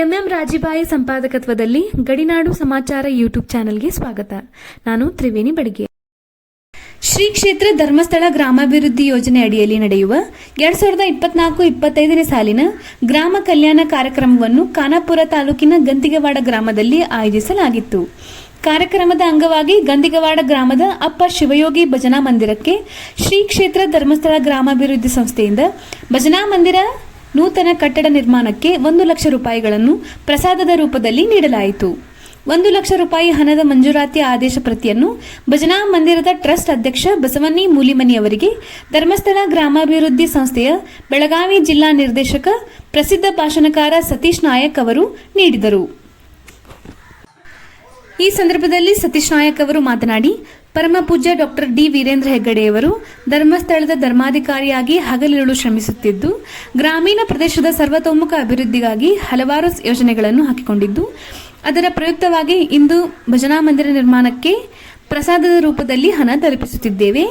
MM ರಾಜಿಬಾಯಿ ಸಂಪಾದಕತ್ವದಲ್ಲಿ ಗಡಿನಾಡು ಸಮಾಚಾರ YouTube ಚಾನೆಲ್ಗೆ ಸ್ವಾಗತ. ನಾನು ತ್ರಿವೇಣಿ ಬಡಿಗೆ. ಶ್ರೀ ಕ್ಷೇತ್ರ ಧರ್ಮಸ್ಥಳ ಗ್ರಾಮಾಭಿವೃದ್ಧಿ ಯೋಜನೆ ಅಡಿಯಲ್ಲಿ ನಡೆಯುವ ಎರಡ್ ಸಾವಿರದ ಇಪ್ಪತ್ನಾಲ್ಕು ಇಪ್ಪತ್ತೈದನೇ ಸಾಲಿನ ಗ್ರಾಮ ಕಲ್ಯಾಣ ಕಾರ್ಯಕ್ರಮವನ್ನು ಖಾನಾಪುರ ತಾಲೂಕಿನ ಗಂತಿಗವಾಡ ಗ್ರಾಮದಲ್ಲಿ ಆಯೋಜಿಸಲಾಗಿತ್ತು. ಕಾರ್ಯಕ್ರಮದ ಅಂಗವಾಗಿ ಗಂದಿಗವಾಡ ಗ್ರಾಮದ ಅಪ್ಪ ಶಿವಯೋಗಿ ಭಜನಾ ಮಂದಿರಕ್ಕೆ ಶ್ರೀ ಕ್ಷೇತ್ರ ಧರ್ಮಸ್ಥಳ ಗ್ರಾಮಾಭಿವೃದ್ಧಿ ಸಂಸ್ಥೆಯಿಂದ ಭಜನಾ ಮಂದಿರ ನೂತನ ಕಟ್ಟಡ ನಿರ್ಮಾಣಕ್ಕೆ ಒಂದು ಲಕ್ಷ ರೂಪಾಯಿಗಳನ್ನು ಪ್ರಸಾದದ ರೂಪದಲ್ಲಿ ನೀಡಲಾಯಿತು. ಒಂದು ಲಕ್ಷ ರೂಪಾಯಿ ಹಣದ ಮಂಜೂರಾತಿ ಆದೇಶ ಪ್ರತಿಯನ್ನು ಭಜನಾ ಮಂದಿರದ ಟ್ರಸ್ಟ್ ಅಧ್ಯಕ್ಷ ಬಸವನ್ನಿ ಮೂಲಿಮನಿ ಅವರಿಗೆ ಧರ್ಮಸ್ಥಳ ಗ್ರಾಮಾಭಿವೃದ್ಧಿ ಸಂಸ್ಥೆಯ ಬೆಳಗಾವಿ ಜಿಲ್ಲಾ ನಿರ್ದೇಶಕ ಪ್ರಸಿದ್ಧ ಭಾಷಣಕಾರ ಸತೀಶ್ ನಾಯಕ್ ಅವರು ನೀಡಿದರು. ಈ ಸಂದರ್ಭದಲ್ಲಿ ಸತೀಶ್ ನಾಯಕ್ ಅವರು ಮಾತನಾಡಿ, ಪರಮ ಪೂಜ್ಯ ಡಾಕ್ಟರ್ ಡಿ ವೀರೇಂದ್ರ ಹೆಗ್ಗಡೆಯವರು ಧರ್ಮಸ್ಥಳದ ಧರ್ಮಾಧಿಕಾರಿಯಾಗಿ ಹಗಲಿರುಳು ಶ್ರಮಿಸುತ್ತಿದ್ದು, ಗ್ರಾಮೀಣ ಪ್ರದೇಶದ ಸರ್ವತೋಮುಖ ಅಭಿವೃದ್ಧಿಗಾಗಿ ಹಲವಾರು ಯೋಜನೆಗಳನ್ನು ಹಾಕಿಕೊಂಡಿದ್ದು, ಅದರ ಪ್ರಯುಕ್ತವಾಗಿ ಇಂದು ಭಜನಾ ಮಂದಿರ ನಿರ್ಮಾಣಕ್ಕೆ ಪ್ರಸಾದದ ರೂಪದಲ್ಲಿ ಹಣ ತಲುಪಿಸುತ್ತಿದ್ದೇವೆ.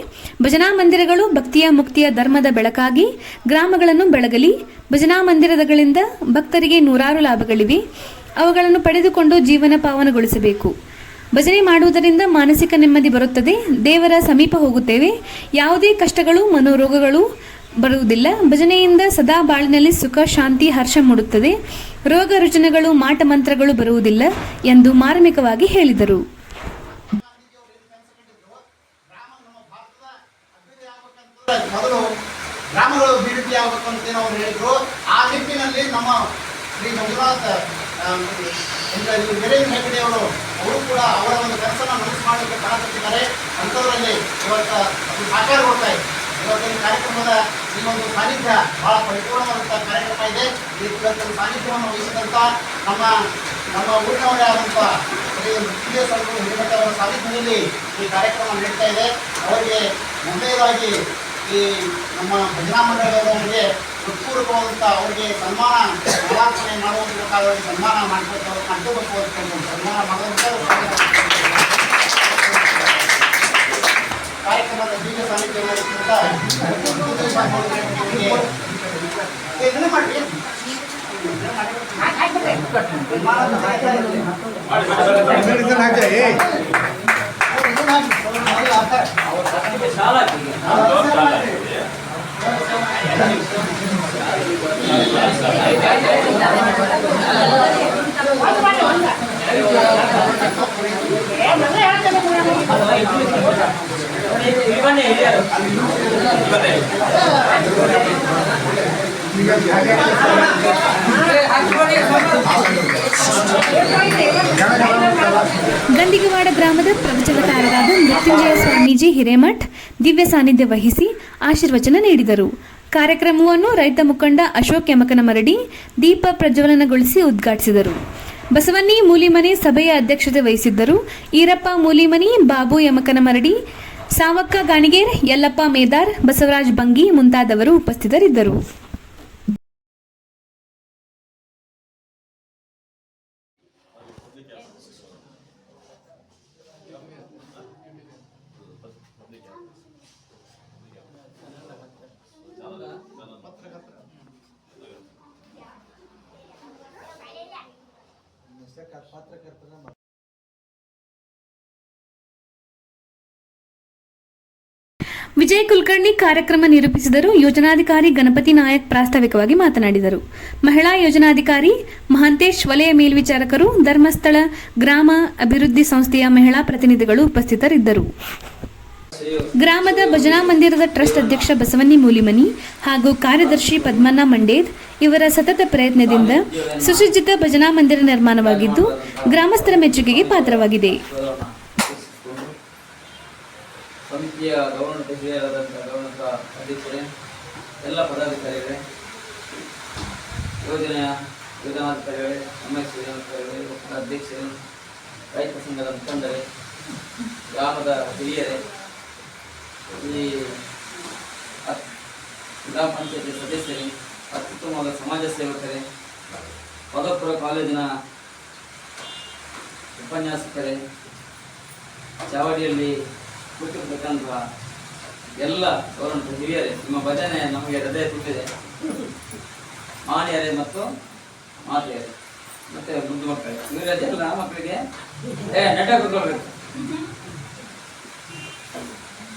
ಭಜನಾ ಮಂದಿರಗಳು ಭಕ್ತಿಯ ಮುಕ್ತಿಯ ಧರ್ಮದ ಬೆಳಕಾಗಿ ಗ್ರಾಮಗಳನ್ನು ಬೆಳಗಲಿ. ಭಜನಾ ಮಂದಿರಗಳಿಂದ ಭಕ್ತರಿಗೆ ನೂರಾರು ಲಾಭಗಳಿವೆ. ಅವುಗಳನ್ನು ಪಡೆದುಕೊಂಡು ಜೀವನ ಪಾವನಗೊಳಿಸಬೇಕು. ಭಜನೆ ಮಾಡುವುದರಿಂದ ಮಾನಸಿಕ ನೆಮ್ಮದಿ ಬರುತ್ತದೆ. ದೇವರ ಸಮೀಪ ಹೋಗುತ್ತೇವೆ. ಯಾವುದೇ ಕಷ್ಟಗಳು, ಮನೋರೋಗಗಳು ಬರುವುದಿಲ್ಲ. ಭಜನೆಯಿಂದ ಸದಾ ಬಾಳಿನಲ್ಲಿ ಸುಖ, ಶಾಂತಿ, ಹರ್ಷ ಮೂಡುತ್ತದೆ. ರೋಗ ರುಜಿನಗಳು, ಮಾಟ ಮಂತ್ರಗಳು ಬರುವುದಿಲ್ಲ ಎಂದು ಮಾರ್ಮಿಕವಾಗಿ ಹೇಳಿದರು. ಗ್ರಾಮಗಳು ಅಭಿವೃದ್ಧಿ ಆಗಬೇಕು ಅಂತ ಅವ್ರು ಹೇಳಿದ್ರು. ಆ ನಿಟ್ಟಿನಲ್ಲಿ ನಮ್ಮ ಶ್ರೀ ಮಂಜುನಾಥ್ ಆ, ಹೆಗ್ಗಡೆ ಅವರು ಅವರು ಕೂಡ ಅವರ ಒಂದು ಕೆಲಸನ ಮನಸ್ಸು ಮಾಡಲಿಕ್ಕೆ ಕಾಣುತ್ತಿದ್ದಾರೆ ಅಂಥದ್ರಲ್ಲಿ ಇವತ್ತು ಅದು ಸಾಕಾರಗೊಳ್ತಾ ಇದೆ. ಇವತ್ತಿನ ಕಾರ್ಯಕ್ರಮದ ಈ ಒಂದು ಸಾನ್ನಿಧ್ಯ ಬಹಳ ಪರಿಪೂರ್ಣವಾದಂಥ ಕಾರ್ಯಕ್ರಮ ಇದೆ. ಇವತ್ತಿನ ಸಾನ್ನಿಧ್ಯವನ್ನು ವಹಿಸಿದಂಥ ನಮ್ಮ ನಮ್ಮ ಊರಿನವರೇ ಆದಂಥ ಹಿರೇಮಠ ಅವರ ಸಾನ್ನಿಧ್ಯದಲ್ಲಿ ಈ ಕಾರ್ಯಕ್ರಮ ನಡೀತಾ ಇದೆ. ಅವರಿಗೆ ಮೊದಲನೇದಾಗಿ ಈ ನಮ್ಮ ಭಜನಾ ಮಂಡಳದವರಿಗೆ ಹೃತ್ಪೂರ್ವಕವಾದಂಥ ಅವರಿಗೆ ಸನ್ಮಾನ ಮಾಲಾರ್ಪಣೆ ಮಾಡುವ ಮೂಲಕ ಅವರಿಗೆ ಸನ್ಮಾನ ಮಾಡಬೇಕು ಅವ್ರಿಗೆ ಕಂಡುಬೇಕು ಅಂತ ಸನ್ಮಾನ ಮಾಡುವಂಥ ಕಾರ್ಯಕ್ರಮದ ಬೀಜ ಸಾನ್ನಿಧ್ಯ ಮಾಡಿ? ಮುತ್ತುಕೃಷ್ಣ ಅವರಿಗೆ ಏ, ಇದನ್ನ ಮಾಡ್ರಿ ಗಂಡಿಗವಾಡ ಗ್ರಾಮದ ಪ್ರವಚನಕಾರರಾದ ಮೃತ್ಯುಂಜಯ ಸ್ವಾಮೀಜಿ ಹಿರೇಮಠ್ ದಿವ್ಯ ಸಾನ್ನಿಧ್ಯ ವಹಿಸಿ ಆಶೀರ್ವಚನ ನೀಡಿದರು. ಕಾರ್ಯಕ್ರಮವನ್ನು ರೈತ ಮುಖಂಡ ಅಶೋಕ್ ಯಮಕನಮರಡಿ ದೀಪ ಪ್ರಜ್ವಲನಗೊಳಿಸಿ ಉದ್ಘಾಟಿಸಿದರು. ಬಸವನ್ನಿ ಮೂಲಿಮನಿ ಸಭೆಯ ಅಧ್ಯಕ್ಷತೆ ವಹಿಸಿದ್ದರು. ಈರಪ್ಪ ಮೂಲಿಮನಿ, ಬಾಬು ಯಮಕನಮರಡಿ, ಸಾವಕ್ಕ ಗಾಣಿಗೇರ್, ಯಲ್ಲಪ್ಪ ಮೇದಾರ್, ಬಸವರಾಜ್ ಬಂಗಿ ಮುಂತಾದವರು ಉಪಸ್ಥಿತರಿದ್ದರು. ವಿಜಯ್ ಕುಲಕರ್ಣಿ ಕಾರ್ಯಕ್ರಮ ನಿರೂಪಿಸಿದರು. ಯೋಜನಾಧಿಕಾರಿ ಗಣಪತಿ ನಾಯಕ್ ಪ್ರಾಸ್ತಾವಿಕವಾಗಿ ಮಾತನಾಡಿದರು. ಮಹಿಳಾ ಯೋಜನಾಧಿಕಾರಿ ಮಹಾಂತೇಶ್ ವಲಯ ಮೇಲ್ವಿಚಾರಕರು, ಧರ್ಮಸ್ಥಳ ಗ್ರಾಮ ಅಭಿವೃದ್ಧಿ ಸಂಸ್ಥೆಯ ಮಹಿಳಾ ಪ್ರತಿನಿಧಿಗಳು ಉಪಸ್ಥಿತರಿದ್ದರು. ಗ್ರಾಮದ ಭಜನಾ ಮಂದಿರದ ಟ್ರಸ್ಟ್ ಅಧ್ಯಕ್ಷ ಬಸವನ್ನಿ ಮೂಲಿಮನಿ ಹಾಗೂ ಕಾರ್ಯದರ್ಶಿ ಪದ್ಮನ್ನ ಮಂಡೇದ್ ಇವರ ಸತತ ಪ್ರಯತ್ನದಿಂದ ಸುಸಜ್ಜಿತ ಭಜನಾ ಮಂದಿರ ನಿರ್ಮಾಣವಾಗಿದ್ದು, ಗ್ರಾಮಸ್ಥರ ಮೆಚ್ಚುಗೆಗೆ ಪಾತ್ರವಾಗಿದೆ. ಸಮಿತಿಯ ಗೌರವ ಹಿರಿಯರಾದಂಥ ಗೌರವ ಅಧ್ಯಕ್ಷರೇ ಎಲ್ಲ ಪದಾಧಿಕಾರಿಗಳೇ, ಯೋಜನೆಯ ಯೋಜನಾಧಿಕಾರಿಗಳೇ ಎಂ ಎಸ್ ಯೋಜನಾಧಿಕಾರಿಗಳೇ ಒಕ್ಕೂಟ ಅಧ್ಯಕ್ಷರೇ, ರೈತ ಸಂಘದ ಮುಖಂಡರೇ, ಗ್ರಾಮದ ಹಿರಿಯರೇ, ಈ ಜಿಲ್ಲಾ ಪಂಚಾಯತಿ ಸದಸ್ಯರೇ, ಅತ್ಯುತ್ತಮವಾದ ಸಮಾಜ ಸೇವಕರೇ ಪದಪುರ ಕಾಲೇಜಿನ ಉಪನ್ಯಾಸಕರೇ, ಚಾವಡಿಯಲ್ಲಿ ಕೂತಿರ್ತಕ್ಕಂಥ ಎಲ್ಲ ಗೌರವ ಹಿರಿಯರೇ. ನಿಮ್ಮ ಭಜನೆ ನಮಗೆ ಹೃದಯ ತುಂಬಿದೆ. ಮಾನ್ಯರೇ ಮತ್ತು ಮಾತೆಯರೇ. ಮತ್ತೆ ಮುದ್ದು ಮಕ್ಕಳಿಗೆ ಇವರದೆಲ್ಲ ಮಕ್ಕಳಿಗೆ? ಏ, ನೆಟ್ಟ ಕುತ್ಕೊಳ್ಬೇಕು.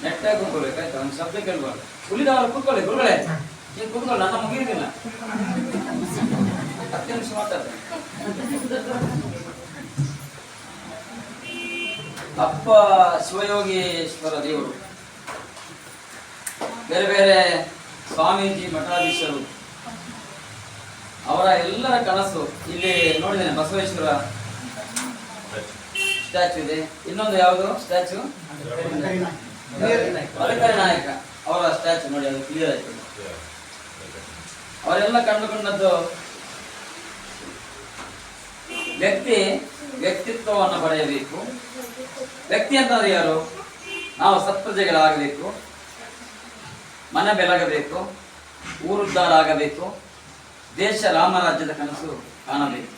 ನೆಟ್ಟ ಕೂತ್ಕೊಳ್ಬೇಕು, ಆಯ್ತಾ? ಒಂದು ಶಬ್ದ ಕೇಳ್ಬಾರ್ದು. ಉಳಿದವರು ಕೂತ್ಕೊಳ್ಳಿ, ಗುರುಗಳೇ. ನೀವು ಕೂತ್ಕೊಳ್ಳಿ, ನನ್ನ ಮುಗಿಯುದಿಲ್ಲ ಹತ್ತು ನಿಮಿಷ ಮಾತಾಡ್ತೇನೆ. ಅಪ್ಪ ಶಿವಯೋಗೇಶ್ವರ ದೇವರು, ಬೇರೆ ಬೇರೆ ಸ್ವಾಮೀಜಿ, ಮಠಾಧೀಶರು, ಅವರ ಎಲ್ಲರ ಕನಸು ಇಲ್ಲಿ ನೋಡಿದ್ದೇನೆ. ಬಸವೇಶ್ವರ ಸ್ಟ್ಯಾಚು ಇದೆ. ಇನ್ನೊಂದು ಯಾವುದು? ಸ್ಟ್ಯಾಚು? ಮದಕರಿ ನಾಯಕ ಅವರ ಸ್ಟ್ಯಾಚು ನೋಡಿ, ಅದು ಕ್ಲಿಯರ್ ಆಯ್ತು. ಅವರೆಲ್ಲ ಕಂಡುಕೊಂಡದ್ದು ವ್ಯಕ್ತಿ ವ್ಯಕ್ತಿತ್ವವನ್ನು ಪಡೆಯಬೇಕು. ವ್ಯಕ್ತಿ ಅಂತಂದ್ರೆ ಯಾರು? ನಾವು ಸತ್ಪ್ರಜೆಗಳಾಗಬೇಕು. ಮನೆ ಬೆಳಗಬೇಕು. ಊರುದ್ಧಾರ ಆಗಬೇಕು ದೇಶ ರಾಮರಾಜ್ಯದ ಕನಸು ಕಾಣಬೇಕು.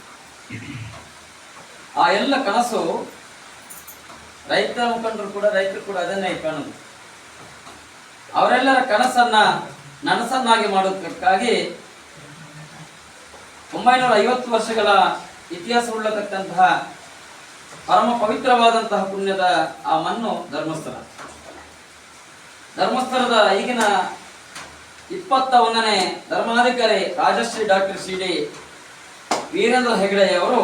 ಆ ಎಲ್ಲ ಕನಸು ರೈತ ಮುಖಂಡರು ಕೂಡ, ರೈತರು ಕೂಡ ಅದನ್ನೇ ಕಾಣುದು. ಅವರೆಲ್ಲರ ಕನಸನ್ನ ನನಸನ್ನಾಗಿ ಮಾಡೋದಕ್ಕಾಗಿ ಒಂಬೈನೂರ ಐವತ್ತು ವರ್ಷಗಳ ಇತಿಹಾಸವುಳ್ಳತಕ್ಕಂತಹ ಪರಮ ಪವಿತ್ರವಾದಂತಹ ಪುಣ್ಯದ ಆ ಮಣ್ಣು ಧರ್ಮಸ್ಥಳ. ಧರ್ಮಸ್ಥಳದ ಈಗಿನ ಇಪ್ಪತ್ತ ಒಂದನೇ ಧರ್ಮಾಧಿಕಾರಿ Rajashri doctor C D Veerendra ಹೆಗಡೆಯವರು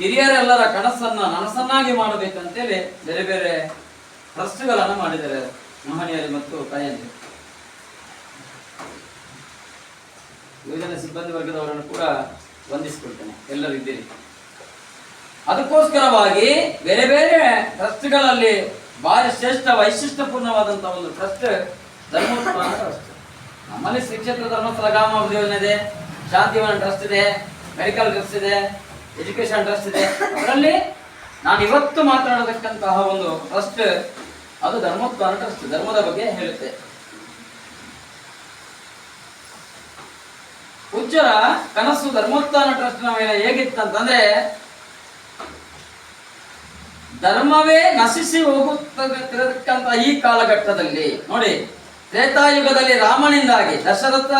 ಹಿರಿಯರೆಲ್ಲರ ಕನಸನ್ನ ನನಸನ್ನಾಗಿ ಮಾಡಬೇಕಂತೇಳಿ ಬೇರೆ ಬೇರೆ ಟ್ರಸ್ಟ್ಗಳನ್ನು ಮಾಡಿದ್ದಾರೆ ಮಹನೀಯರು ಮತ್ತು ತಾಯಿಯಲ್ಲಿ ಯೋಜನೆ ಸಿಬ್ಬಂದಿ ವರ್ಗದವರನ್ನು ಕೂಡ ವಂದಿಸಿಕೊಳ್ತೇನೆ. ಎಲ್ಲರೂ ಇದ್ದೀರಿ. ಅದಕ್ಕೋಸ್ಕರವಾಗಿ ಬೇರೆ ಬೇರೆ ಟ್ರಸ್ಟ್ಗಳಲ್ಲಿ ಭಾರಿ ಶ್ರೇಷ್ಠ ವೈಶಿಷ್ಟ್ಯಪೂರ್ಣವಾದಂತಹ ಒಂದು ಟ್ರಸ್ಟ್ ಧರ್ಮೋತ್ಥಾನ ಟ್ರಸ್ಟ್. ನಮ್ಮಲ್ಲಿ ಶ್ರೀ ಕ್ಷೇತ್ರ ಧರ್ಮಸ್ಥಳ ಗ್ರಾಮಾಭಿವೃದ್ಧಿ ಯೋಜನೆ ಇದೆ, ಶಾಂತಿವನ ಟ್ರಸ್ಟ್ ಇದೆ, ಮೆಡಿಕಲ್ ಟ್ರಸ್ಟ್ ಇದೆ ಎಜುಕೇಶನ್ ಟ್ರಸ್ಟ್ ಇದೆ. ಅದರಲ್ಲಿ ನಾನು ಇವತ್ತು ಮಾತನಾಡತಕ್ಕಂತಹ ಒಂದು ಟ್ರಸ್ಟ್ ಅದು ಧರ್ಮೋತ್ಥಾನ ಟ್ರಸ್ಟ್, ಧರ್ಮದ ಬಗ್ಗೆ ಹೇಳುತ್ತೆ. ಉಜ್ಜರ ಕನಸು ಧರ್ಮೋತ್ಥಾನ ನ ಮೇಲೆ ಹೇಗಿತ್ತಂತಂದ್ರೆ ಧರ್ಮವೇ ನಶಿಸಿ ಹೋಗುತ್ತಿರತಕ್ಕಂತ ಈ ಕಾಲಘಟ್ಟದಲ್ಲಿ, ನೋಡಿ, ತ್ರೇತಾಯುಗದಲ್ಲಿ ರಾಮನಿಂದಾಗಿ, ದಶರಥ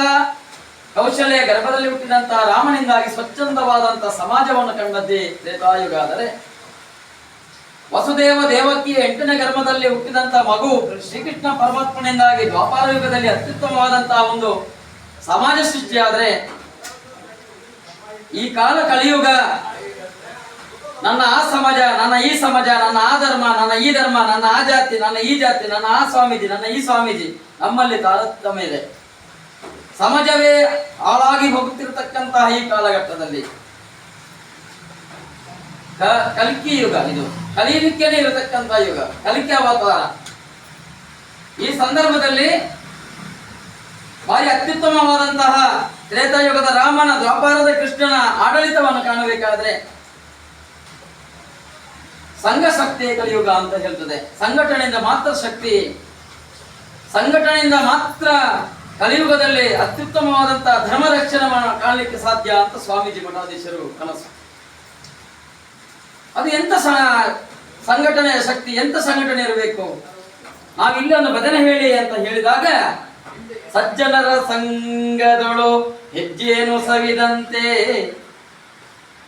ಕೌಶಲ್ಯ ಗರ್ಭದಲ್ಲಿ ಹುಟ್ಟಿದಂತಹ ರಾಮನಿಂದಾಗಿ ಸ್ವಚ್ಛಂದವಾದಂತಹ ಸಮಾಜವನ್ನು ಕಂಡದ್ದೇ ತ್ರೇತಾಯುಗ ಆದರೆ, ವಸುದೇವ ದೇವಕಿಯ ಎಂಟನೇ ಗರ್ಭದಲ್ಲಿ ಹುಟ್ಟಿದಂತ ಮಗು ಶ್ರೀಕೃಷ್ಣ ಪರಮಾತ್ಮನಿಂದಾಗಿ ದ್ವಾಪಾರ ಯುಗದಲ್ಲಿ ಅತ್ಯುತ್ತಮವಾದಂತಹ ಒಂದು ಸಮಾಜ ಸೃಷ್ಟಿಯಾದರೆ ಈ ಕಾಲ ಕಲಿಯುಗ ನನ್ನ ಆ ಸಮಾಜ, ನನ್ನ ಈ ಸಮಾಜ, ನನ್ನ ಆ ಧರ್ಮ, ನನ್ನ ಈ ಧರ್ಮ, ನನ್ನ ಆ ಜಾತಿ, ನನ್ನ ಈ ಜಾತಿ, ನನ್ನ ಆ ಸ್ವಾಮೀಜಿ, ನನ್ನ ಈ ಸ್ವಾಮೀಜಿ ನಮ್ಮಲ್ಲಿ ತಾರತಮ್ಯ ಇದೆ. ಸಮಾಜವೇ ಹಾಳಾಗಿ ಹೋಗುತ್ತಿರತಕ್ಕಂತಹ ಈ ಕಾಲಘಟ್ಟದಲ್ಲಿ ಕಲಿಕೆ ಯುಗ ಇದು. ಕಲಿಯಲಿಕ್ಕೆ ಇರತಕ್ಕಂತಹ ಯುಗ. ಕಲಿಕೆ ಅವತಾರ. ಈ ಸಂದರ್ಭದಲ್ಲಿ ಭಾರಿ ಅತ್ಯುತ್ತಮವಾದಂತಹ ತ್ರೇತಾಯುಗದ ರಾಮನ ದ್ವಾಪಾರದ ಕೃಷ್ಣನ ಆಡಳಿತವನ್ನು ಕಾಣಬೇಕಾದ್ರೆ ಸಂಘ ಶಕ್ತಿಯೇ ಕಲಿಯುಗ ಅಂತ ಹೇಳ್ತದೆ. ಸಂಘಟನೆಯಿಂದ ಮಾತ್ರ ಶಕ್ತಿ, ಸಂಘಟನೆಯಿಂದ ಮಾತ್ರ ಕಲಿಯುಗದಲ್ಲಿ ಅತ್ಯುತ್ತಮವಾದಂತಹ ಧರ್ಮ ರಕ್ಷಣೆ ಕಾಣಲಿಕ್ಕೆ ಸಾಧ್ಯ ಅಂತ ಸ್ವಾಮೀಜಿ ಮಠಾಧೀಶರು ಕನಸು. ಅದು ಎಂತ ಸಂಘಟನೆಯ ಶಕ್ತಿ, ಎಂತ ಸಂಘಟನೆ ಇರಬೇಕು? ನಾವು ಇಲ್ಲೊಂದು ಬದನೆ ಹೇಳಿ ಅಂತ ಹೇಳಿದಾಗ, ಸಜ್ಜನರ ಸಂಘದಳು ಹೆಜ್ಜೆಯನ್ನು ಸವಿದಂತೆ,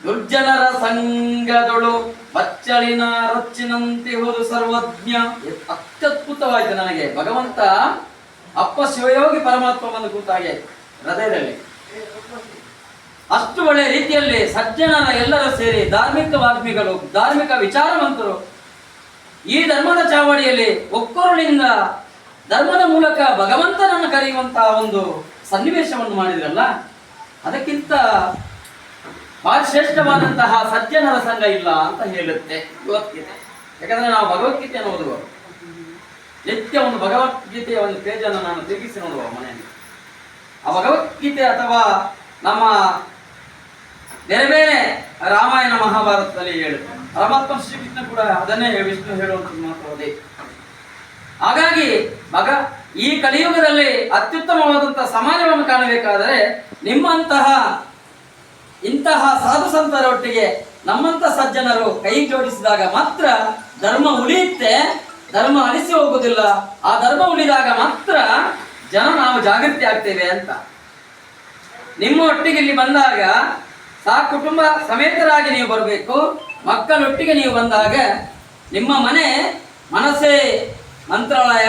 ದುರ್ಜನರ ಸಂಘದೊಳು ಬಚ್ಚಳಿನ ರೊಚ್ಚಿನಂತೆ ಹೋದು ಸರ್ವಜ್ಞ. ಅತ್ಯದ್ಭುತವಾಯಿತು ನನಗೆ. ಭಗವಂತ ಅಪ್ಪ ಶಿವಯೋಗಿ ಪರಮಾತ್ಮವನ್ನು ಕೂತಾಗೆ ಹೃದಯದಲ್ಲಿ. ಅಷ್ಟು ಒಳ್ಳೆಯ ರೀತಿಯಲ್ಲಿ ಸಜ್ಜನರ ಎಲ್ಲರೂ ಸೇರಿ ಧಾರ್ಮಿಕ ವಾಗ್ಮಿಗಳು ಧಾರ್ಮಿಕ ವಿಚಾರವಂತರು ಈ ಧರ್ಮದ ಚಾವಡಿಯಲ್ಲಿ ಒಕ್ಕೊರುಳಿಂದ ಧರ್ಮದ ಮೂಲಕ ಭಗವಂತನನ್ನು ಕರೆಯುವಂತಹ ಒಂದು ಸನ್ನಿವೇಶವನ್ನು ಮಾಡಿದ್ರಲ್ಲ? ಅದಕ್ಕಿಂತ ಬಹಳ ಶ್ರೇಷ್ಠವಾದಂತಹ ಸತ್ಯನರ ಸಂಘ ಇಲ್ಲ ಅಂತ ಹೇಳುತ್ತೆ, ಭಗವದ್ಗೀತೆ. ಯಾಕಂದ್ರೆ ನಾವು ಭಗವದ್ಗೀತೆಯನ್ನು ಓದುವವರು. ನಿತ್ಯ ಒಂದು ಭಗವದ್ಗೀತೆಯ ಒಂದು ಪೇಜನ್ನು ನಾನು ತಿರುಗಿಸಿ ನೋಡುವ ಮನೆಯಲ್ಲಿ. ಆ ಭಗವದ್ಗೀತೆ ಅಥವಾ ನಮ್ಮ ಬೇರೆ ರಾಮಾಯಣ ಮಹಾಭಾರತದಲ್ಲಿ ಹೇಳುತ್ತೆ. ಪರಮಾತ್ಮ ಶ್ರೀಕೃಷ್ಣ ಕೂಡ ಅದನ್ನೇ ವಿಷ್ಣು ಹೇಳುವಂಥದ್ದು ಮಾತ್ರ ಅದೇ. ಹಾಗಾಗಿ ಮಗ ಈ ಕಲಿಯುಗದಲ್ಲಿ ಅತ್ಯುತ್ತಮವಾದಂತಹ ಸಮಾಜವನ್ನು ಕಾಣಬೇಕಾದರೆ ನಿಮ್ಮಂತಹ ಇಂತಹ ಸಾಧು ಸಂತರೊಟ್ಟಿಗೆ ನಮ್ಮಂತ ಸಜ್ಜನರು ಕೈ ಜೋಡಿಸಿದಾಗ ಮಾತ್ರ ಧರ್ಮ ಉಳಿಯುತ್ತೆ, ಧರ್ಮ ಅಳಿಸಿ ಹೋಗುವುದಿಲ್ಲ. ಆ ಧರ್ಮ ಉಳಿದಾಗ ಮಾತ್ರ ಜನ ನಾವು ಜಾಗೃತಿ ಆಗ್ತೇವೆ ಅಂತ. ನಿಮ್ಮ ಒಟ್ಟಿಗೆ ಇಲ್ಲಿ ಬಂದಾಗ ಸಹ ಕುಟುಂಬ ಸಮೇತರಾಗಿ ನೀವು ಬರಬೇಕು. ಮಕ್ಕಳೊಟ್ಟಿಗೆ ನೀವು ಬಂದಾಗ ನಿಮ್ಮ ಮನೆ ಮನಸ್ಸೇ ಮಂತ್ರಾಲಯ,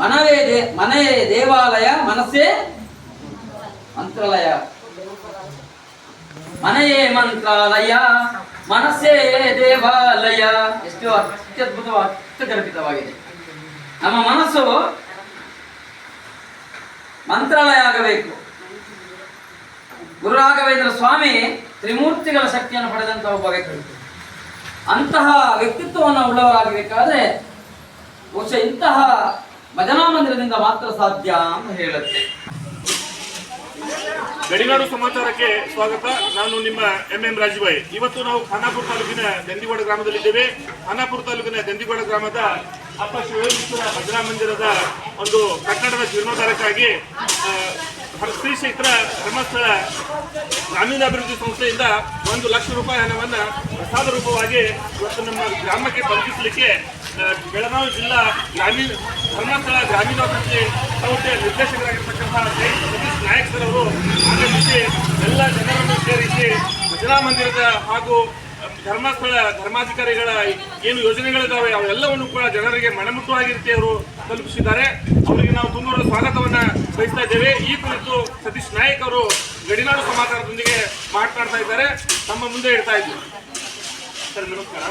ಮನವೇ ದೇ ಮನೆಯೇ ದೇವಾಲಯ, ಮನಸ್ಸೇ ಮಂತ್ರಾಲಯ. ಮನೆಯೇ ಮಂತ್ರಾಲಯ, ಮನಸ್ಸೇ ದೇವಾಲಯ. ಎಷ್ಟು ಅತ್ಯದ್ಭುತವಾಗಿ ಅರ್ಥಗರ್ಭಿತವಾಗಿದೆ ನಮ್ಮ ಮನಸ್ಸು ಮಂತ್ರಾಲಯ ಆಗಬೇಕು. ಗುರು ರಾಘವೇಂದ್ರ ಸ್ವಾಮಿ ತ್ರಿಮೂರ್ತಿಗಳ ಶಕ್ತಿಯನ್ನು ಪಡೆದಂತಹ ಒಬ್ಬ ವ್ಯಕ್ತಿ. ಅಂತಹ ವ್ಯಕ್ತಿತ್ವವನ್ನು ಉಳ್ಳವರಾಗಬೇಕಾದ್ರೆ ಬಹುಶಃ ಇಂತಹ ಭಜನಾ ಮಂದಿರದಿಂದ ಮಾತ್ರ ಸಾಧ್ಯ ಅಂತ ಹೇಳುತ್ತೆ. ಗಡಿನಾಡು ಸಮಾಚಾರಕ್ಕೆ ಸ್ವಾಗತ. ನಾನು ನಿಮ್ಮ ಎಂ ಎಂ ರಾಜುಭಾಯಿ ಇವತ್ತು ನಾವು ಖಾನಾಪುರ ತಾಲೂಕಿನ ದಂದಿಗೋಡ ಗ್ರಾಮದಲ್ಲಿದ್ದೇವೆ. ಖಾನಾಪುರ ತಾಲೂಕಿನ ದಂದಿಗೋಡ ಗ್ರಾಮದ ಅಪ್ಪ ಶಿವೇಶ್ವರ ಭಜನಾ ಮಂದಿರದ ಒಂದು ಕಟ್ಟಡದ ಜೀರ್ಣೋದ್ಧಾರಕ್ಕಾಗಿ ಶ್ರೀ ಕ್ಷೇತ್ರ ಧರ್ಮಸ್ಥಳ ಗ್ರಾಮೀಣಾಭಿವೃದ್ಧಿ ಸಂಸ್ಥೆಯಿಂದ ಒಂದು ಲಕ್ಷ ರೂಪಾಯಿ ಹಣವನ್ನು ಪ್ರಸಾದ ರೂಪವಾಗಿ ಇವತ್ತು ನಮ್ಮ ಗ್ರಾಮಕ್ಕೆ ತಲುಪಿಸಲಿಕ್ಕೆ ಬೆಳಗಾವಿ ಜಿಲ್ಲಾ ಗ್ರಾಮೀಣ, ಧರ್ಮಸ್ಥಳ ಗ್ರಾಮೀಣಾಭಿವೃದ್ಧಿ ಸಂಸ್ಥೆಯ ಸತೀಶ್ ನಾಯಕ್ ಸರ್ ಅವರು ಆಗಮಿಸಿ ಎಲ್ಲ ಜನರನ್ನು ಸೇರಿಸಿ ಭಜನಾ ಮಂದಿರದ ಹಾಗೂ ಧರ್ಮಸ್ಥಳ ಧರ್ಮಾಧಿಕಾರಿಗಳ ಏನು ಯೋಜನೆಗಳಿದ್ದಾವೆ ಅವೆಲ್ಲವನ್ನು ಕೂಡ ಜನರಿಗೆ ಮನಮುಟ್ಟುವಾಗಿ ರೀತಿ ಅವರು ತಲುಪಿಸಿದ್ದಾರೆ. ಅವರಿಗೆ ನಾವು ತುಂಬ ಸ್ವಾಗತವನ್ನ ಬಯಸ್ತಾ ಇದ್ದೇವೆ. ಈ ಕುರಿತು ಸತೀಶ್ ನಾಯಕ್ ಅವರು ಗಡಿನಾಡು ಸಮಾಚಾರದೊಂದಿಗೆ ಮಾತನಾಡ್ತಾ ಇದ್ದಾರೆ. ತಮ್ಮ ಮುಂದೆ ಇಡ್ತಾ ಇದ್ದೀವಿ ಸರ್ ನಮಸ್ಕಾರ.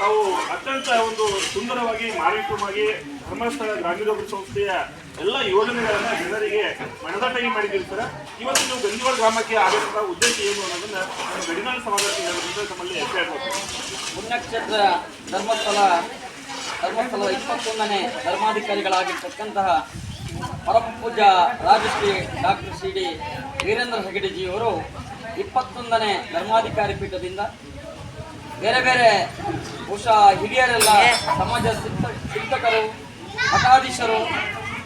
ತಾವು ಅತ್ಯಂತ ಒಂದು ಸುಂದರವಾಗಿ ಮಾರ್ಮಿಕವಾಗಿ ಧರ್ಮಸ್ಥಳ ಗ್ರಾಮೀಣಾಭಿವೃದ್ಧಿ ಸಂಸ್ಥೆಯ ಎಲ್ಲ ಯೋಜನೆಗಳನ್ನ ಜನರಿಗೆ ಮನದಟ್ಟಾಗಿ ಮಾಡಿದ್ದೀವಿ ಸರ್. ಇವತ್ತು ನೀವು ಗಂಜಿವಾಡ ಗ್ರಾಮಕ್ಕೆ ಆಗಬೇಕಾದ ಉದ್ದೇಶ ಏನು ಅನ್ನೋದನ್ನ ನಮ್ಮ ಗಡಿನಾಡ ಸಮಾಜಕ್ಕೆ ಹೇಳೋದ್ರಿಂದ ತಮ್ಮಲ್ಲಿ ಪುಣ್ಯಕ್ಷೇತ್ರ ಧರ್ಮಸ್ಥಳ ಧರ್ಮಸ್ಥಳದ ಇಪ್ಪತ್ತೊಂದನೇ ಧರ್ಮಾಧಿಕಾರಿಗಳಾಗಿರ್ತಕ್ಕಂತಹ ಪರಮಪೂಜ್ಯ Rajashri doctor C D Veerendra ಹೆಗಡೆಜಿಯವರು ಇಪ್ಪತ್ತೊಂದನೇ ಧರ್ಮಾಧಿಕಾರಿ ಪೀಠದಿಂದ ಬೇರೆ ಬೇರೆ ಬಹುಶಃ ಹಿರಿಯರೆಲ್ಲ ಸಮಾಜ ಶಿಕ್ಷಕರು, ಮಠಾಧೀಶರು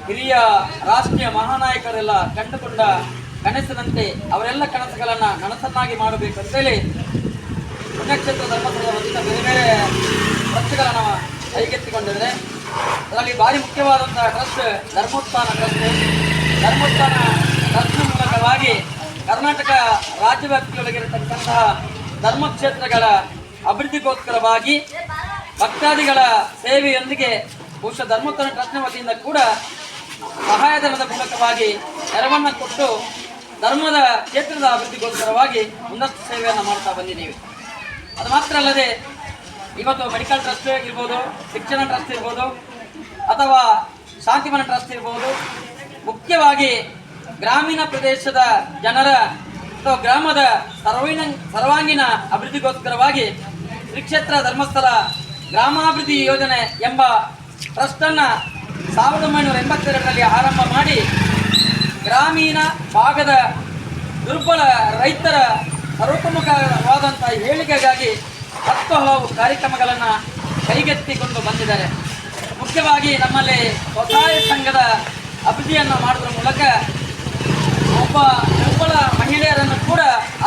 ಹಿರಿಯ ರಾಷ್ಟ್ರೀಯ ಮಹಾನಾಯಕರೆಲ್ಲ ಕಂಡುಕೊಂಡ ಕನಸಿನಂತೆ ಅವರೆಲ್ಲ ಕನಸುಗಳನ್ನು ನನಸನ್ನಾಗಿ ಮಾಡಬೇಕಂತೇಳಿ ಪುಣ್ಯಕ್ಷೇತ್ರ ಧರ್ಮಸ್ಥಳದ ವತಿಯಿಂದ ಬೇರೆ ಬೇರೆ ಟ್ರಸ್ಟ್ಗಳನ್ನು ಕೈಗೆತ್ತಿಕೊಂಡಿದ್ದಾರೆ ಅದರಲ್ಲಿ ಭಾರಿ ಮುಖ್ಯವಾದಂತಹ ಟ್ರಸ್ಟ್ ಧರ್ಮೋತ್ಥಾನ ಟ್ರಸ್ಟ್ ಧರ್ಮೋತ್ಥಾನ ಟ್ರಸ್ಟ್ನ ಮೂಲಕವಾಗಿ ಕರ್ನಾಟಕ ರಾಜ್ಯ ವ್ಯಾಪ್ತಿಯೊಳಗಿರತಕ್ಕಂತಹ ಧರ್ಮಕ್ಷೇತ್ರಗಳ ಅಭಿವೃದ್ಧಿಗೋಸ್ಕರವಾಗಿ ಭಕ್ತಾದಿಗಳ ಸೇವೆಯೊಂದಿಗೆ ಬಹುಶಃ ಧರ್ಮೋತ್ಥಾನ ಟ್ರಸ್ಟ್ನ ವತಿಯಿಂದ ಕೂಡ ಸಹಾಯಧನದ ಮೂಲಕವಾಗಿ ನೆರವನ್ನು ಕೊಟ್ಟು ಧರ್ಮದ ಕ್ಷೇತ್ರದ ಅಭಿವೃದ್ಧಿಗೋಸ್ಕರವಾಗಿ ಉನ್ನತ ಸೇವೆಯನ್ನು ಮಾಡ್ತಾ ಬಂದಿದ್ದೀವಿ. ಅದು ಮಾತ್ರ ಅಲ್ಲದೆ ಇವತ್ತು ಮೆಡಿಕಲ್ ಟ್ರಸ್ಟ್ ಇರ್ಬೋದು, ಶಿಕ್ಷಣ ಟ್ರಸ್ಟ್ ಇರ್ಬೋದು, ಅಥವಾ ಶಾಂತಿವನ ಟ್ರಸ್ಟ್ ಇರ್ಬೋದು, ಮುಖ್ಯವಾಗಿ ಗ್ರಾಮೀಣ ಪ್ರದೇಶದ ಜನರ ಅಥವಾ ಗ್ರಾಮದ ಸರ್ವಿನ, ಸರ್ವಾಂಗೀಣ ಅಭಿವೃದ್ಧಿಗೋಸ್ಕರವಾಗಿ ಶ್ರೀ ಕ್ಷೇತ್ರ ಧರ್ಮಸ್ಥಳ ಗ್ರಾಮಾಭಿವೃದ್ಧಿ ಯೋಜನೆ ಎಂಬ ಟ್ರಸ್ಟನ್ನು ಸಾವಿರದ ಒಂಬೈನೂರ ಎಂಬತ್ತೆರಡರಲ್ಲಿ ಆರಂಭ ಮಾಡಿ ಗ್ರಾಮೀಣ ಭಾಗದ ದುರ್ಬಲ ರೈತರ ಸರ್ವತೋಮುಖವಾದಂಥ ಹೇಳಿಕೆಗಾಗಿ ಹತ್ತು ಹಲವು ಕಾರ್ಯಕ್ರಮಗಳನ್ನು ಕೈಗೆತ್ತಿಕೊಂಡು ಬಂದಿದ್ದಾರೆ. ಮುಖ್ಯವಾಗಿ ನಮ್ಮಲ್ಲಿ ಸ್ವಸಹಾಯ ಸಂಘದ ಅಭಿವೃದ್ಧಿಯನ್ನು ಮಾಡುವುದರ ಮೂಲಕ ಒಬ್ಬ ದುರ್ಬಲ ಮಹಿಳೆಯರನ್ನು ಕೂಡ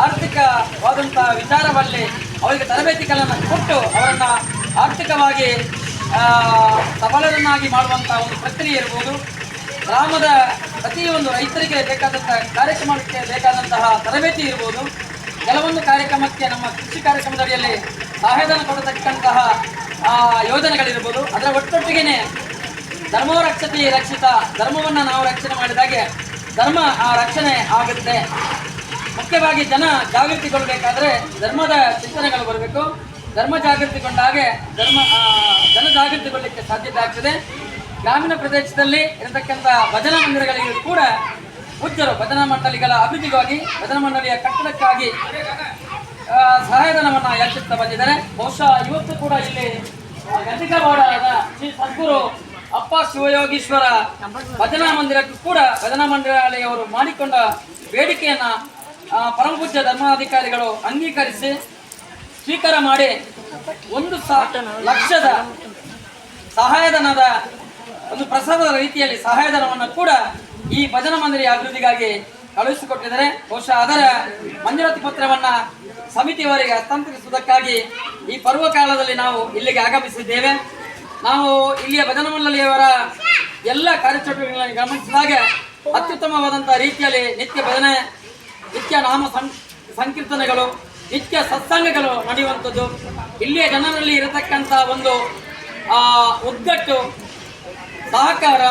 ಆರ್ಥಿಕವಾದಂಥ ವಿಚಾರದಲ್ಲಿ ಅವರಿಗೆ ತರಬೇತಿಗಳನ್ನು ಕೊಟ್ಟು ಅವರನ್ನು ಆರ್ಥಿಕವಾಗಿ ಸಬಲರನ್ನಾಗಿ ಮಾಡುವಂಥ ಒಂದು ಪ್ರಕ್ರಿಯೆ ಇರ್ಬೋದು. ಗ್ರಾಮದ ಪ್ರತಿಯೊಂದು ರೈತರಿಗೆ ಬೇಕಾದಂತಹ ಕಾರ್ಯಕ್ರಮಕ್ಕೆ ಬೇಕಾದಂತಹ ತರಬೇತಿ ಇರ್ಬೋದು. ಕೆಲವೊಂದು ಕಾರ್ಯಕ್ರಮಕ್ಕೆ ನಮ್ಮ ಕೃಷಿ ಕಾರ್ಯಕ್ರಮದಡಿಯಲ್ಲಿ ಸಹಾಯಧನ ಕೊಡತಕ್ಕಂತಹ ಯೋಜನೆಗಳಿರ್ಬೋದು. ಅದರ ಒಟ್ಟೊಟ್ಟಿಗೆ ಧರ್ಮೋ ರಕ್ಷತೆ ರಕ್ಷಿತ ಧರ್ಮವನ್ನು ನಾವು ರಕ್ಷಣೆ ಮಾಡಿದಾಗೆ ಧರ್ಮ, ಆ, ರಕ್ಷಣೆ ಆಗುತ್ತೆ. ಮುಖ್ಯವಾಗಿ ಜನ ಜಾಗೃತಿಗೊಳ್ಬೇಕಾದ್ರೆ ಧರ್ಮದ ಚಿಂತನೆಗಳು ಬರಬೇಕು. ಧರ್ಮ ಜಾಗೃತಿಗೊಂಡಾಗೆ ಧರ್ಮ ಜನ ಜಾಗೃತಿಗೊಳ್ಳಲಿಕ್ಕೆ ಸಾಧ್ಯತೆ ಆಗ್ತದೆ. ಗ್ರಾಮೀಣ ಪ್ರದೇಶದಲ್ಲಿ ಇರತಕ್ಕಂಥ ಭಜನಾ ಮಂದಿರಗಳಿಗೆ ಕೂಡ ಉಜ್ಜರು ಭಜನಾ ಮಂಡಳಿಗಳ ಅಭಿವೃದ್ಧಿಗಾಗಿ, ಭಜನಾ ಮಂಡಳಿಯ ಕಟ್ಟಡಕ್ಕಾಗಿ ಸಹಾಯಧನವನ್ನು ಯಾಚಿಸ್ತಾ ಬಂದಿದ್ದಾರೆ. ಬಹುಶಃ ಇವತ್ತು ಕೂಡ ಇಲ್ಲಿ ಗಂಧಿಕವಾಡದ ಶ್ರೀ ಸದ್ಗುರು ಅಪ್ಪ ಶಿವಯೋಗೀಶ್ವರ ಭಜನಾ ಮಂದಿರಕ್ಕೂ ಕೂಡ ಭಜನಾ ಮಂಡಳಿಯವರು ಮಾಡಿಕೊಂಡ ಬೇಡಿಕೆಯನ್ನು ಪರಮಪೂಜ್ಯ ಧರ್ಮಾಧಿಕಾರಿಗಳು ಅಂಗೀಕರಿಸಿ ಸ್ವೀಕಾರ ಮಾಡಿ ಒಂದು ಲಕ್ಷದ ಸಹಾಯಧನದ ಒಂದು ಪ್ರಸಾದದ ರೀತಿಯಲ್ಲಿ ಸಹಾಯಧನವನ್ನು ಕೂಡ ಈ ಭಜನ ಮಂದಿರ ಅಭಿವೃದ್ಧಿಗಾಗಿ ಕಳುಹಿಸಿಕೊಟ್ಟಿದ್ದಾರೆ. ಬಹುಶಃ ಅದರ ಮಂಜೂರಾತಿ ಪತ್ರವನ್ನ ಸಮಿತಿಯವರಿಗೆ ಹಸ್ತಾಂತರಿಸುವುದಕ್ಕಾಗಿ ಈ ಪರ್ವಕಾಲದಲ್ಲಿ ನಾವು ಇಲ್ಲಿಗೆ ಆಗಮಿಸಿದ್ದೇವೆ. ನಾವು ಇಲ್ಲಿಯ ಭಜನಾ ಮಂಡಳಿಯವರ ಎಲ್ಲ ಕಾರ್ಯಚಟುವಟಿಕೆಗಳನ್ನು ಗಮನಿಸಿದಾಗ ಅತ್ಯುತ್ತಮವಾದಂತಹ ರೀತಿಯಲ್ಲಿ ನಿತ್ಯ ಭಜನೆ, ನಿತ್ಯ ನಾಮ ಸಂಕೀರ್ತನೆಗಳು ನಿತ್ಯ ಸತ್ಸಂಗಗಳು ನಡೆಯುವಂಥದ್ದು. ಇಲ್ಲಿಯ ಜನರಲ್ಲಿ ಇರತಕ್ಕಂಥ ಒಂದು ಒಗ್ಗಟ್ಟು ಸಹಕಾರ,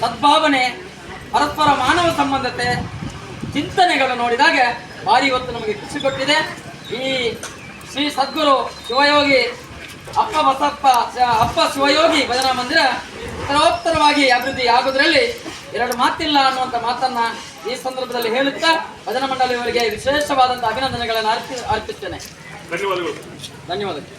ಸದ್ಭಾವನೆ, ಪರಸ್ಪರ ಮಾನವ ಸಂಬಂಧತೆ, ಚಿಂತನೆಗಳು ನೋಡಿದಾಗ ಭಾರಿ ಇವತ್ತು ನಮಗೆ ಖುಷಿ ಕೊಟ್ಟಿದೆ. ಈ ಶ್ರೀ ಸದ್ಗುರು ಶಿವಯೋಗಿ ಅಪ್ಪ ಬಸಪ್ಪ, ಅಪ್ಪ ಶಿವಯೋಗಿ ಭಜನಾ ಮಂದಿರ ಉತ್ತರೋತ್ತರವಾಗಿ ಅಭಿವೃದ್ಧಿ ಆಗುವುದರಲ್ಲಿ ಎರಡು ಮಾತಿಲ್ಲ ಅನ್ನುವಂಥ ಮಾತನ್ನ ಈ ಸಂದರ್ಭದಲ್ಲಿ ಹೇಳುತ್ತಾ ಭಜನ ಮಂಡಳಿಯವರಿಗೆ ವಿಶೇಷವಾದಂಥ ಅಭಿನಂದನೆಗಳನ್ನು ಅರ್ಪಿ ಅರ್ಪಿಸ್ತೇನೆ. ಧನ್ಯವಾದಗಳು. ಧನ್ಯವಾದಗಳು.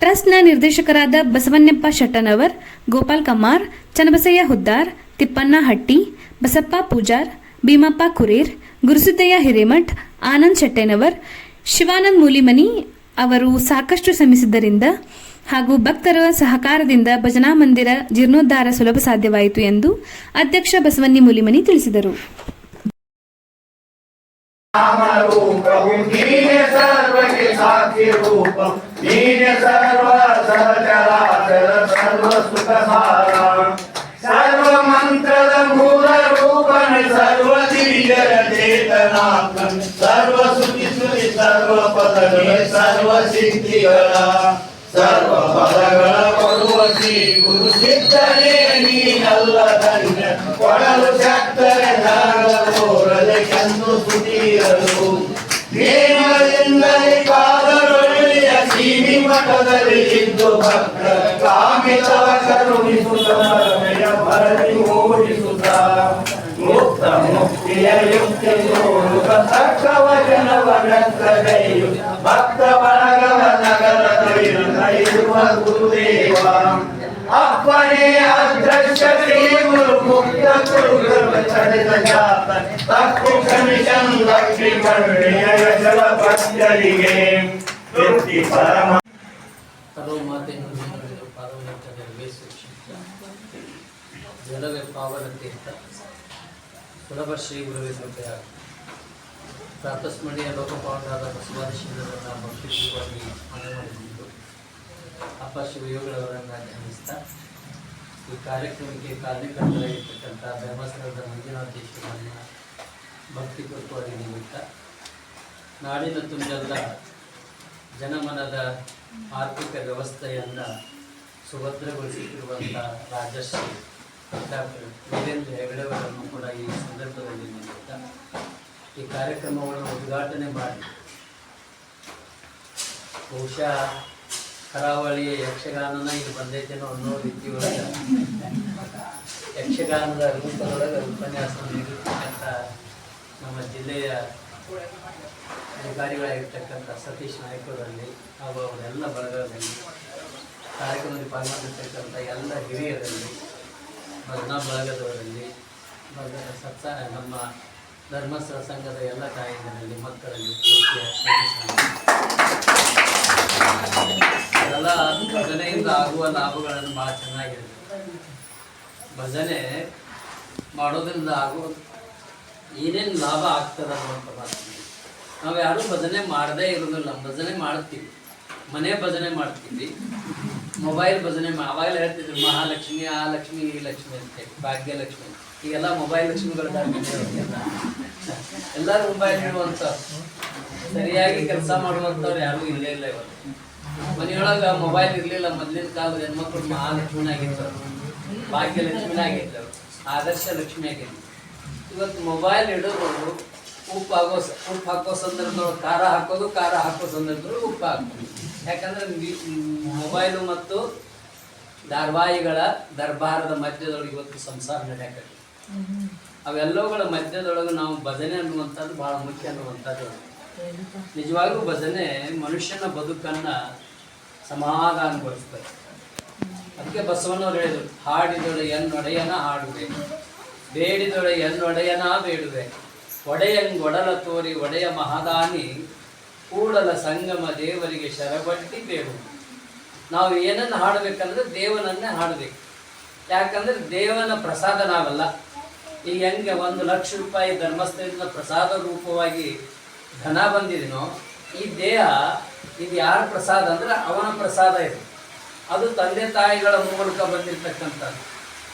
ಟ್ರಸ್ಟ್ನ ನಿರ್ದೇಶಕರಾದ ಬಸವನ್ಯಪ್ಪ ಶೆಟ್ಟನವರ್ ಗೋಪಾಲ್ ಕಮಾರ್ ಚನ್ನಬಸಯ್ಯ ಹುದ್ದಾರ್ ತಿಪ್ಪಣ್ಣ ಹಟ್ಟಿ ಬಸಪ್ಪ ಪೂಜಾರ್ ಭೀಮಪ್ಪ ಕುರೇರ್ ಗುರುಸಿದ್ದಯ್ಯ ಹಿರೇಮಠ್ ಆನಂದ್ ಶೆಟ್ಟೆನವರ್ ಶಿವಾನಂದ್ ಮೂಲಿಮನಿ ಅವರು ಸಾಕಷ್ಟು ಶ್ರಮಿಸಿದ್ದರಿಂದ ಹಾಗೂ ಭಕ್ತರ ಸಹಕಾರದಿಂದ ಭಜನಾ ಮಂದಿರ ಜೀರ್ಣೋದ್ಧಾರ ಸುಲಭ ಸಾಧ್ಯವಾಯಿತು ಎಂದು ಅಧ್ಯಕ್ಷ ಬಸವನ್ನಿ ಮುಲಿಮನಿ ತಿಳಿಸಿದರು. ಸರ್ವ ಸರ್ವ ಪದಗಳ ಕೊಡುವ ಶ್ರೀ ಗುರು ಶಕ್ತರೆ ಧನಗೋರದಕ್ಕೆಂದು ಸುತೀರಲು. ನೇಮದಿಂದಲೇ ಕಾದರೊಳ್ಳೆಯ ಸೀಮಿ ಮುಕ್ತ ಮುಕ್ತಿಯ ಯುಕ್ತಿ ವ್ಯಕ್ತಗೈಯು ಭಕ್ತ ಇರುವ ಗುರುದೇವ ಅಪ್ಪನೇ ಅಧ್ಯಕ್ಷ ಶ್ರೀ ಗುರು ಮುಕ್ತ ಗುರುಗಳ ಚಡಿತ ಜಾತ ತಪ್ಪು ಕಮಿಷನ್ ಲಕ್ಷ್ಮಿ ಕರುಣೆಯ ಯಶವ ಭಕ್ತರಿಗೆ ತೃಪ್ತಿ ಪರಮ ಸರ್ವ ಮಾತೆಯನ್ನು ನೀನು ಪಾರ್ವತಿಯರಿಗೆ ಶಿಕ್ಷಿತ ಜಲವೇ ಪಾವನ ತೀರ್ಥ ಸುಲಭ ಶ್ರೀ ಗುರುವೇ ಕೃಪೆಯ ಪ್ರಾತಸ್ಮರಣೀಯ ಲೋಕಪಾವನಾದ ಬಸವಾದಿಶೀಲರನ್ನು ಭಕ್ತಿಪೂರ್ವವಾಗಿ ಮನೆ ಮಾಡಿದ್ದು ಅಪ್ಪ ಶಿವಯೋಗಿಗಳವರನ್ನು ಧ್ಯಾನಿಸ್ತಾ ಈ ಕಾರ್ಯಕ್ರಮಕ್ಕೆ ಕಾರ್ಯಕರ್ತರಾಗಿರ್ತಕ್ಕಂಥ ಧರ್ಮಸ್ಥಳದ ಮಂಜುನಾಥೇಶ್ವರನ್ನ ಭಕ್ತಿಪೂರ್ವಕವಾಗಿ ನಿಮಿತ್ತ. ನಾಡಿನ ತುಂಬೆಲ್ಲ ಜನಮನದ ಆರ್ಥಿಕ ವ್ಯವಸ್ಥೆಯನ್ನು ಸುಭದ್ರಗೊಳಿಸುತ್ತಿರುವಂಥ ರಾಜಶ್ರೀ ಡಾಕ್ಟರ್ ವೀರೇಂದ್ರ ಹೆಗಡೆಯವರನ್ನು ಕೂಡ ಈ ಸಂದರ್ಭದಲ್ಲಿ ನಿಮಿತ್ತ ಈ ಕಾರ್ಯಕ್ರಮವನ್ನು ಉದ್ಘಾಟನೆ ಮಾಡಿ. ಬಹುಶಃ ಕರಾವಳಿಯ ಯಕ್ಷಗಾನನ ಇಲ್ಲಿ ಬಂದೈತೇನೋ ಅನ್ನೋ ರೀತಿಯೊಳಗೆ ಯಕ್ಷಗಾನದ ರೂಪದೊಳಗೆ ಉಪನ್ಯಾಸ ನೀಡಿರ್ತಕ್ಕಂಥ ನಮ್ಮ ಜಿಲ್ಲೆಯ ಅಧಿಕಾರಿಗಳಾಗಿರ್ತಕ್ಕಂಥ ಸತೀಶ್ ನಾಯ್ಕರಲ್ಲಿ ಹಾಗೂ ಅವರೆಲ್ಲ ಬಳಗದಲ್ಲಿ ಕಾರ್ಯಕ್ರಮದಲ್ಲಿ ಪಾಲ್ಗೊಂಡಿರ್ತಕ್ಕಂಥ ಎಲ್ಲ ಹಿರಿಯರಲ್ಲಿ, ಭಜನಾ ಬಳಗದವರಲ್ಲಿ ಸತ್ಸ, ನಮ್ಮ ಧರ್ಮಸ್ಥಳ ಸಂಘದ ಎಲ್ಲ ತಾಯಿಗಳಲ್ಲಿ ಮಕ್ಕಳಲ್ಲಿ ಎಲ್ಲ ಭಜನೆಯಿಂದ ಆಗುವ ಲಾಭಗಳನ್ನು ಭಾಳ ಚೆನ್ನಾಗಿರುತ್ತೆ ಭಜನೆ ಮಾಡೋದ್ರಿಂದ ಆಗುವ ಏನೇನು ಲಾಭ ಆಗ್ತದೆ ಅನ್ನುವಂಥ ಮಾತು. ನಾವು ಯಾರೂ ಭಜನೆ ಮಾಡದೇ ಇರೋದಿಲ್ಲ. ಭಜನೆ ಮಾಡ್ತೀವಿ. ಮನೆ ಭಜನೆ ಮಾಡ್ತೀವಿ. ಮೊಬೈಲ್ ಭಜನೆ ಮೊಬೈಲ್ ಹೇಳ್ತಿದ್ರು, ಮಹಾಲಕ್ಷ್ಮಿ, ಆ ಲಕ್ಷ್ಮಿ, ಈ ಲಕ್ಷ್ಮಿ ಅಂತ ಹೇಳಿ ಭಾಗ್ಯಲಕ್ಷ್ಮಿ ಈಗೆಲ್ಲ ಮೊಬೈಲ್ ಲಕ್ಷ್ಮಿಗಳ ಎಲ್ಲರೂ ಮೊಬೈಲ್ ಇಡುವಂಥ ಸರಿಯಾಗಿ ಕೆಲಸ ಮಾಡುವಂಥವ್ರು ಯಾರು ಇಲ್ಲೇ ಇಲ್ಲ ಇವತ್ತು ಮನೆಯೊಳಗೆ ಮೊಬೈಲ್ ಇರಲಿಲ್ಲ ಮೊದಲಿನ ಕಾಲದ ಹೆಣ್ಮಕ್ಳು ಮಹಾಲಕ್ಷ್ಮಿನಾಗಿದ್ದರು ಭಾಗ್ಯಲಕ್ಷ್ಮಿನಾಗಿದ್ದರು ಆದರ್ಶ ಲಕ್ಷ್ಮಿ ಆಗಿದ್ದರು ಇವತ್ತು ಮೊಬೈಲ್ ಇಡೋದು ಉಪ್ಪು ಆಗೋ ಉಪ್ಪು ಹಾಕೋ ಸಂದರ್ಭದೊಳಗೆ ಖಾರ ಹಾಕೋದು ಖಾರ ಹಾಕೋ ಸಂದರ್ಭದಲ್ಲಿ ಉಪ್ಪು ಹಾಕೋದು ಯಾಕಂದ್ರೆ ಮೊಬೈಲು ಮತ್ತು ಧಾರವಾಹಿಗಳ ದರ್ಬಾರದ ಮಧ್ಯದೊಳಗೆ ಇವತ್ತು ಸಂಸಾರ ನಡೆಯಕತ್ತೆ. ಅವೆಲ್ಲವುಗಳ ಮಧ್ಯದೊಳಗೆ ನಾವು ಭಜನೆ ಅನ್ನುವಂಥದ್ದು ಬಹಳ ಮುಖ್ಯ ಅನ್ನುವಂಥದ್ದು. ನಿಜವಾಗ್ಲೂ ಭಜನೆ ಮನುಷ್ಯನ ಬದುಕನ್ನ ಸಮಾಧಾನಗೊಳಿಸ್ತದೆ ಅದಕ್ಕೆ ಬಸವಣ್ಣವ್ರು ಹೇಳಿದ್ರು ಹಾಡಿದೊಡೆ ಎನ್ನೊಡೆಯನ ಹಾಡುವೆ ಬೇಡಿದೊಡೆ ಎನ್ನೊಡೆಯನ ಬೇಡುವೆ. ಒಡೆಯಂಗೊಡಲ ತೋರಿ ಒಡೆಯ ಮಹಾದಾನಿ, ಕೂಡಲ ಸಂಗಮ ದೇವರಿಗೆ ಶರಬಟ್ಟಿ ಬೇಡು. ನಾವು ಏನನ್ನು ಹಾಡಬೇಕಂದ್ರೆ ದೇವನನ್ನೇ ಹಾಡಬೇಕು. ಯಾಕಂದ್ರೆ ದೇವನ ಪ್ರಸಾದ ನಾವಲ್ಲ. ಈಗ ಹೆಂಗೆ ಒಂದು ಲಕ್ಷ ರೂಪಾಯಿ ಧರ್ಮಸ್ಥಳದ ಪ್ರಸಾದ ರೂಪವಾಗಿ ಧನ ಬಂದಿದೆನೋ, ಈ ದೇಹ, ಇದು ಯಾರ ಪ್ರಸಾದ ಅಂದ್ರೆ ಅವನ ಪ್ರಸಾದ ಇದು. ಅದು ತಂದೆ ತಾಯಿಗಳ ಮೂಲಕ ಬಂದಿರತಕ್ಕಂಥದ್ದು.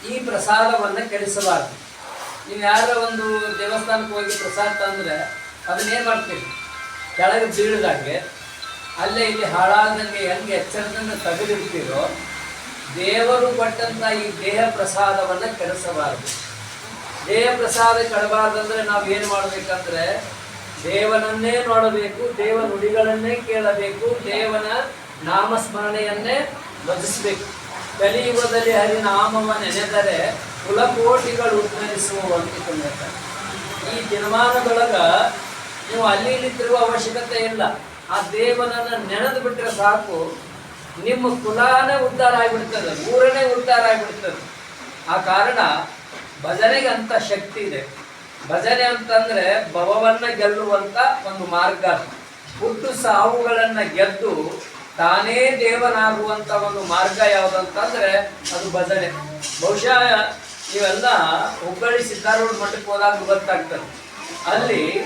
ಈ ಪ್ರಸಾದವನ್ನು ಕೆಡಿಸಬಾರ್ದು. ನೀವು ಯಾರ ಒಂದು ದೇವಸ್ಥಾನಕ್ಕೆ ಹೋಗಿ ಪ್ರಸಾದ ತಂದರೆ ಅದನ್ನೇನು ಮಾಡ್ತೀವಿ ಕೆಳಗೆ ಬೀಳದಾಗೆ, ಅಲ್ಲೇ ಇಲ್ಲಿ ಹಾಳಾದಂಗೆ ಹೆಂಗೆ ಎಚ್ಚರದಿಂದ ತೆಗೆದಿಡ್ತೀರೋ, ದೇವರು ಪಟ್ಟಂತ ಈ ದೇಹ ಪ್ರಸಾದವನ್ನ ಕೆಡಿಸಬಾರದು. ದೇಹ ಪ್ರಸಾದ ಕೆಡಬಾರ್ದಂದ್ರೆ ನಾವು ಏನು ಮಾಡಬೇಕಂದ್ರೆ ದೇವನನ್ನೇ ನೋಡಬೇಕು ದೇವ ನುಡಿಗಳನ್ನೇ ಕೇಳಬೇಕು, ದೇವನ ನಾಮಸ್ಮರಣೆಯನ್ನೇ ಭಜಿಸಬೇಕು. ಕಲಿಯುಗದಲ್ಲಿ ಹರಿನಾಮವ ನೆನೆದರೆ ಕುಲಕೋಟಿಗಳು ಉದ್ಧರಿಸುವ ಅಂತಿಕೊಂಡಿರ್ತಾರೆ ಈ ದಿನಮಾನದೊಳಗ ನೀವು ಅಲ್ಲಿ ಇಲ್ಲಿ ತಿರುವ ಅವಶ್ಯಕತೆ ಇಲ್ಲ. ಆ ದೇವನನ್ನ ನೆನೆದು ಬಿಟ್ಟರೆ ಸಾಕು. ನಿಮ್ಮ ಕುಲಾನೇ ಉದ್ಧಾರ ಆಗಿಬಿಡ್ತದೆ ಊರನೇ ಉದ್ಧಾರ ಆಗಿಬಿಡ್ತದೆ. ಆ ಕಾರಣ ಭಜನೆಗೆ ಅಂಥ ಶಕ್ತಿ ಇದೆ. ಭಜನೆ ಅಂತಂದ್ರೆ ಭವವನ್ನ ಗೆಲ್ಲುವಂತ ಒಂದು ಮಾರ್ಗ. ಹುಟ್ಟು ಸಾವುಗಳನ್ನ ಗೆದ್ದು ತಾನೇ ದೇವನಾಗುವಂತ ಒಂದು ಮಾರ್ಗ ಯಾವುದಂತಂದ್ರೆ ಅದು ಭಜನೆ. ಬಹುಶಃ ಇವೆಲ್ಲ ಹುಬ್ಬಳ್ಳಿ ಸಿದ್ಧಾರೂಢ ಮಠಕ್ಕೆ ಹೋದಾಗ ಗೊತ್ತಾಗ್ತದೆ. ಅಲ್ಲಿ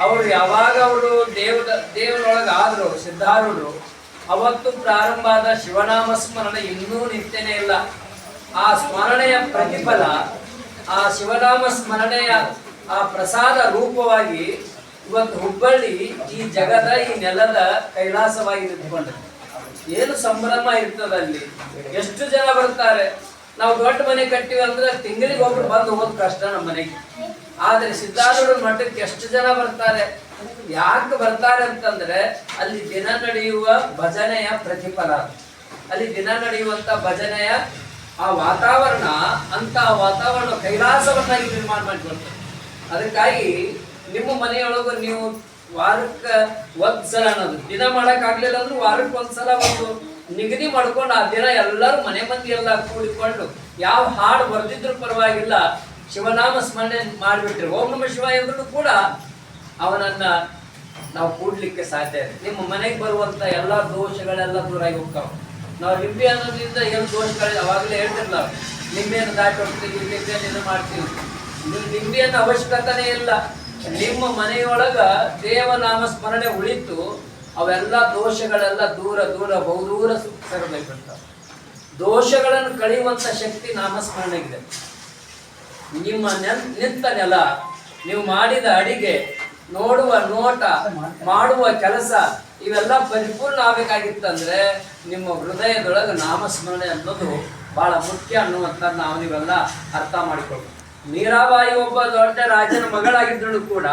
ಅವರು ಯಾವಾಗ ಅವರು ದೇವದ, ದೇವರೊಳಗೆ ಆದ್ರು ಸಿದ್ಧಾರೂಢರು ಅವತ್ತು ಪ್ರಾರಂಭ ಆದ ಶಿವನಾಮ ಸ್ಮರಣೆ ಇನ್ನೂ ನಿಂತೇನೆ ಇಲ್ಲ. ಆ ಸ್ಮರಣೆಯ ಪ್ರತಿಫಲ, ಆ ಶಿವನಾಮ ಸ್ಮರಣೆಯ ಆ ಪ್ರಸಾದ ರೂಪವಾಗಿ ಇವತ್ತು ಹುಬ್ಬಳ್ಳಿ ಈ ಜಗದ, ಈ ನೆಲದ ಕೈಲಾಸವಾಗಿ ನಿಂತ್ಕೊಂಡಿದೆ ಏನು ಸಂಭ್ರಮ ಇರ್ತದಲ್ಲಿ ಎಷ್ಟು ಜನ ಬರ್ತಾರೆ? ನಾವು ದೊಡ್ಡ ಮನೆ ಕಟ್ಟಿವಿ ಅಂದ್ರೆ ತಿಂಗಳಿಗೆ ಒಬ್ರು ಬಂದು ಹೋದ್ ಕಷ್ಟ ನಮ್ಮ ಮನೆಗೆ. ಆದ್ರೆ ಸಿದ್ಧಾರೂಢ ಮಠಕ್ಕೆ ಎಷ್ಟು ಜನ ಬರ್ತಾರೆ? ಯಾಕೆ ಬರ್ತಾರೆ ಅಂತಂದ್ರೆ ಅಲ್ಲಿ ದಿನ ನಡೆಯುವ ಭಜನೆಯ ಪ್ರತಿಫಲ. ಅಲ್ಲಿ ದಿನ ನಡೆಯುವಂತ ಭಜನೆಯ ಆ ವಾತಾವರಣ ಅಂತ ವಾತಾವರಣ ಕೈಲಾಸವನ್ನಾಗಿ ನಿರ್ಮಾಣ ಮಾಡಿಕೊಡ್ತಾರೆ ಅದಕ್ಕಾಗಿ ನಿಮ್ಮ ಮನೆಯೊಳಗು ನೀವು ವಾರಕ್ಕೆ ಒಂದ್ ಸಲ ಅನ್ನೋದು. ದಿನ ಮಾಡಕ್ ಆಗ್ಲಿಲ್ಲ ಅಂದ್ರೆ ವಾರಕ್ಕೆ ಒಂದ್ಸಲ ಒಂದು ನಿಗದಿ ಮಾಡ್ಕೊಂಡು ಆ ದಿನ ಎಲ್ಲರೂ ಮನೆ ಮಂದಿ ಎಲ್ಲ ಕೂಡಿಕೊಂಡು ಯಾವ ಹಾಡು ಬರ್ದಿದ್ರು ಪರವಾಗಿಲ್ಲ, ಶಿವನಾಮ ಸ್ಮರಣೆ ಮಾಡಿಬಿಟ್ರಿ. ಓಂ ನಮ ಶಿವ ಎಂದ್ರೂ ಕೂಡ ಅವನನ್ನ ನಾವು ಕೂಡ್ಲಿಕ್ಕೆ ಸಾಧ್ಯ ಇದೆ ನಿಮ್ಮ ಮನೆಗೆ ಬರುವಂತ ಎಲ್ಲಾ ದೋಷಗಳೆಲ್ಲ ದೂರ ಆಗಿ ಹೋಗ್ತಾವ. ನಾವು ನಿಂಬೆ ಅನ್ನೋದ್ರಿಂದ ಏನು ದೋಷಗಳಿಲ್ಲ ಅವಾಗಲೇ ಹೇಳ್ತಿರ್ಲ. ನಿಂಬೆಯನ್ನು ದಾಟಿ ಹೋಗ್ತೀವಿ ನಿಂಬೆಯನ್ನು ಮಾಡ್ತೀವಿ. ನಿಂಬೆಯನ್ನು ಅವಶ್ಯಕತೆನೇ ಇಲ್ಲ. ನಿಮ್ಮ ಮನೆಯೊಳಗ ದೇವನಾಮ ಸ್ಮರಣೆ ಉಳಿತು, ಅವೆಲ್ಲ ದೋಷಗಳೆಲ್ಲ ದೂರ ದೂರ, ಬಹುದೂರ ಸರಬೇಕಂತ ದೋಷಗಳನ್ನು ಕಳೆಯುವಂತ ಶಕ್ತಿ ನಾಮಸ್ಮರಣೆಗಿದೆ ನಿಮ್ಮ ನಿಂತ ನೆಲ, ನೀವು ಮಾಡಿದ ಅಡಿಗೆ, ನೋಡುವ ನೋಟ, ಮಾಡುವ ಕೆಲಸ, ಇವೆಲ್ಲ ಪರಿಪೂರ್ಣ ಆಗಬೇಕಾಗಿತ್ತಂದ್ರೆ ನಿಮ್ಮ ಹೃದಯದೊಳಗೆ ನಾಮಸ್ಮರಣೆ ಅನ್ನೋದು ಬಹಳ ಮುಖ್ಯ ಅನ್ನುವಂಥದ್ದು ನಾವು ನೀವೆಲ್ಲ ಅರ್ಥ ಮಾಡಿಕೊಳ್ಬೇಕು. ಮೀರಾಬಾಯಿ ಒಬ್ಬ ದೊಡ್ಡ ರಾಜನ ಮಗಳಾಗಿದ್ದಳು ಕೂಡ